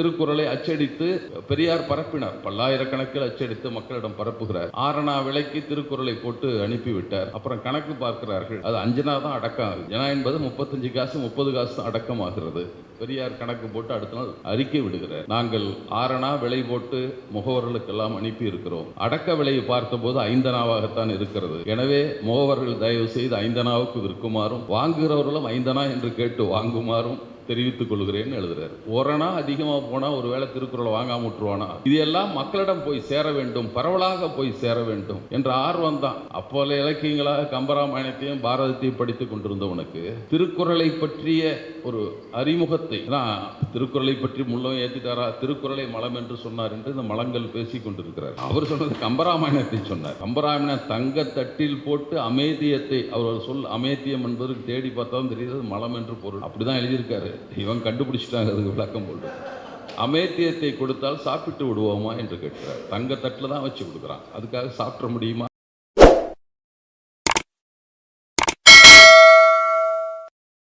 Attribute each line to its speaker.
Speaker 1: திருக்குறளை அச்சடித்து பெரியார் பரப்பினார். பல்லாயிரக்கணக்கில் அச்சடித்து மக்களிடம் பரப்புகிறார். ஆரணா விலைக்கு திருக்குறளை போட்டு அனுப்பிவிட்டார். அப்புறம் கணக்கு பார்க்கிறார்கள். அது அஞ்சனா தான் அடக்கம். ஜனா என்பது முப்பத்தஞ்சு காசு முப்பது காசு தான் அடக்கமாகிறது. பெரியார் கணக்கு போட்டு அடுத்த நாள் அறிக்கை விடுகிறார். நாங்கள் ஆரணா விலை போட்டு முகவர்களுக்கெல்லாம் அனுப்பி இருக்கிறோம் அடக்க விலையை பார்த்தபோது ஐந்தனாவாகத்தான் இருக்கிறது. எனவே முகவர்கள் தயவு செய்து ஐந்தனாவுக்கு விற்குமாறும் வாங்குகிறவர்களும் ஐந்தனா என்று கேட்டு வாங்குமாறும் தெரிவித்துக் கொள்கிறேன்னு எழுதுறாரு. ஒரணா அதிகமாக போனால் ஒரு வேளை திருக்குறளை வாங்காம விட்டுருவானா? இது எல்லாம் மக்களிடம் போய் சேர வேண்டும் பரவலாக போய் சேர வேண்டும் என்ற ஆர்வம் தான். அப்போல இலக்கியங்களாக கம்பராமாயணத்தையும் பாரதத்தையும் படித்து கொண்டிருந்தவனுக்கு திருக்குறளை பற்றிய ஒரு அறிமுகத்தை நான் திருக்குறளை பற்றி முள்ளும் ஏற்றிட்டாரா திருக்குறளை மலம் என்று சொன்னார் என்று இந்த மலங்கள் பேசிக் கொண்டிருக்கிறார். அவர் சொன்னது கம்பராமாயணத்தை சொன்னார். கம்பராமாயணம் தங்க தட்டில் போட்டு அமேதியத்தை அவர் சொல் அமேத்தியம் என்பது தேடி பார்த்தாலும் தெரியுது மலம் என்று பொருள். அப்படிதான் எழுதியிருக்காரு. இவன் கண்டுபிடிச்சிட்டாங்க அதுக்கு விளக்கம் போட்டு அமேத்தியத்தை கொடுத்தால் சாப்பிட்டு விடுவோமா என்று கேட்கிறார். தங்க தட்டில் தான் வச்சு கொடுக்குறான். அதுக்காக சாப்பிட முடியுமா?